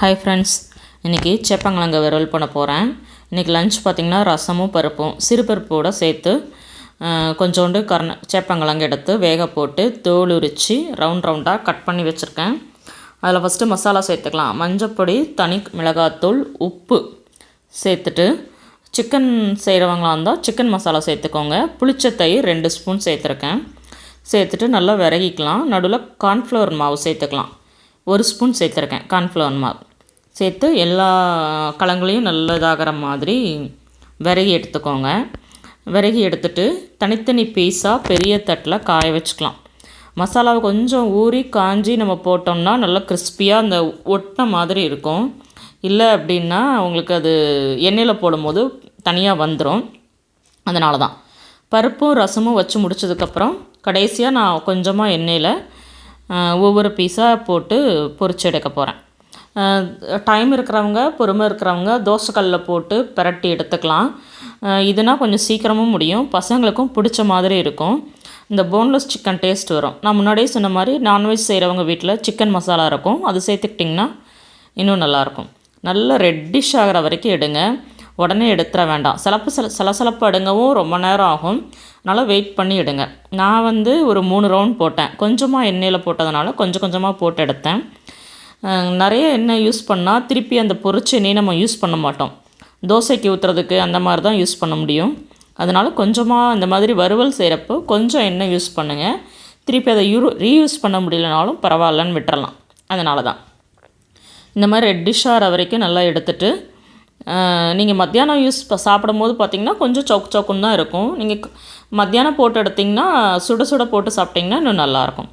Hi friends இன்றைக்கி சேப்பங்கிழங்க வறுவல் பண்ண போகிறேன் இன்றைக்கி லஞ்ச் பார்த்திங்கன்னா ரசமும் பருப்பும் சிறுபருப்போடு சேர்த்து கொஞ்சோண்டு கர்ண சேப்பங்கிழங்கு எடுத்து வேக போட்டு தோல் உரித்து ரவுண்ட் ரவுண்டாக கட் பண்ணி வச்சுருக்கேன். அதில் ஃபஸ்ட்டு மசாலா சேர்த்துக்கலாம். மஞ்சப்பொடி தனி மிளகாத்தூள் உப்பு சேர்த்துட்டு சிக்கன் செய்கிறவங்களா இருந்தால் சிக்கன் மசாலா சேர்த்துக்கோங்க. புளிச்ச தயிர் ரெண்டு ஸ்பூன் சேர்த்துருக்கேன். சேர்த்துட்டு நல்லா விரகிக்கலாம். நடுவில் கார்ன்ஃப்ளவர் மாவு சேர்த்துக்கலாம். ஒரு ஸ்பூன் சேர்த்துருக்கேன் கார்ன்ஃப்ளவர் மாவு. சேர்த்து எல்லா களங்களையும் நல்லதாகிற மாதிரி விறகி எடுத்துக்கோங்க. விறகி எடுத்துட்டு தனித்தனி பீஸாக பெரிய தட்டில் காய வச்சுக்கலாம். மசாலாவை கொஞ்சம் ஊறி காஞ்சி நம்ம போட்டோம்னா நல்லா கிறிஸ்பியாக அந்த ஒட்டின மாதிரி இருக்கும். இல்லை அப்படின்னா உங்களுக்கு அது எண்ணெயில் போடும்போது தனியாக வந்துடும் அதனால தான் பருப்பும் ரசமும் வச்சு முடிச்சதுக்கப்புறம் கடைசியாக நான் கொஞ்சமாக எண்ணெயில் ஒவ்வொரு பீஸாக போட்டு பொரிச்சு எடுக்க போகிறேன் டைம் இருக்கிறவங்க பொறுமை இருக்கிறவங்க தோசைக்கல்லில் போட்டு பிரட்டி எடுத்துக்கலாம். இதுனால் இதுனா கொஞ்சம் சீக்கிரமும் முடியும். பசங்களுக்கும் பிடிச்ச மாதிரி இருக்கும். இந்த போன்லெஸ் சிக்கன் டேஸ்ட் வரும். நான் முன்னாடியே சொன்ன மாதிரி நான்வெஜ் செய்கிறவங்க வீட்டில் சிக்கன் மசாலா இருக்கும். அது சேர்த்துக்கிட்டிங்கன்னா இன்னும் நல்லாயிருக்கும். நல்லா ரெட்டிஷ் ஆகிற வரைக்கும் எடுங்க. உடனே எடுத்துட வேண்டாம். சிலப்பு சில சலசலப்பு எடுங்கவும் ரொம்ப நேரம் ஆகும். அதனால் வெயிட் பண்ணி எடுங்க. நான் வந்து ஒரு மூணு ரவுண்ட் போட்டேன். கொஞ்சமாக எண்ணெயில் போட்டதுனால கொஞ்சம் கொஞ்சமாக போட்டு எடுத்தேன். நிறைய எண்ணெய் யூஸ் பண்ணால் திருப்பி அந்த பொரிச்ச எண்ணெய் நம்ம யூஸ் பண்ண மாட்டோம். தோசைக்கு ஊற்றுறதுக்கு அந்த மாதிரி தான் யூஸ் பண்ண முடியும். அதனால் கொஞ்சமாக இந்த மாதிரி வறுவல் செய்கிறப்போ கொஞ்சம் எண்ணெய் யூஸ் பண்ணுங்கள் திருப்பி அதை யூ ரீயூஸ் பண்ண முடியலனாலும் பரவாயில்லன்னு விட்டுறலாம். அதனால தான். இந்த மாதிரி ரெட்டிஷ் ஆகிற வரைக்கும் நல்லா எடுத்துகிட்டு நீங்கள் மத்தியானம் யூஸ் ப சாப்பிடும்போது பார்த்தீங்கன்னா கொஞ்சம் சவுக்கு சவுக்குன்னு தான் இருக்கும். நீங்கள் மத்தியானம் போட்டு எடுத்திங்கன்னா சுட சுட போட்டு சாப்பிட்டிங்கன்னா இன்னும் நல்லாயிருக்கும்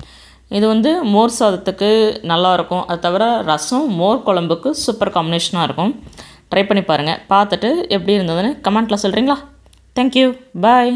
இது வந்து மோர் சாதத்துக்கு நல்லாயிருக்கும் அது தவிர ரசம் மோர் குழம்புக்கு சூப்பர் காம்பினேஷனாக இருக்கும். ட்ரை பண்ணி பாருங்கள் பார்த்துட்டு எப்படி இருந்ததுன்னு கமெண்ட்டில் சொல்கிறீங்களா தேங்க்யூ பாய்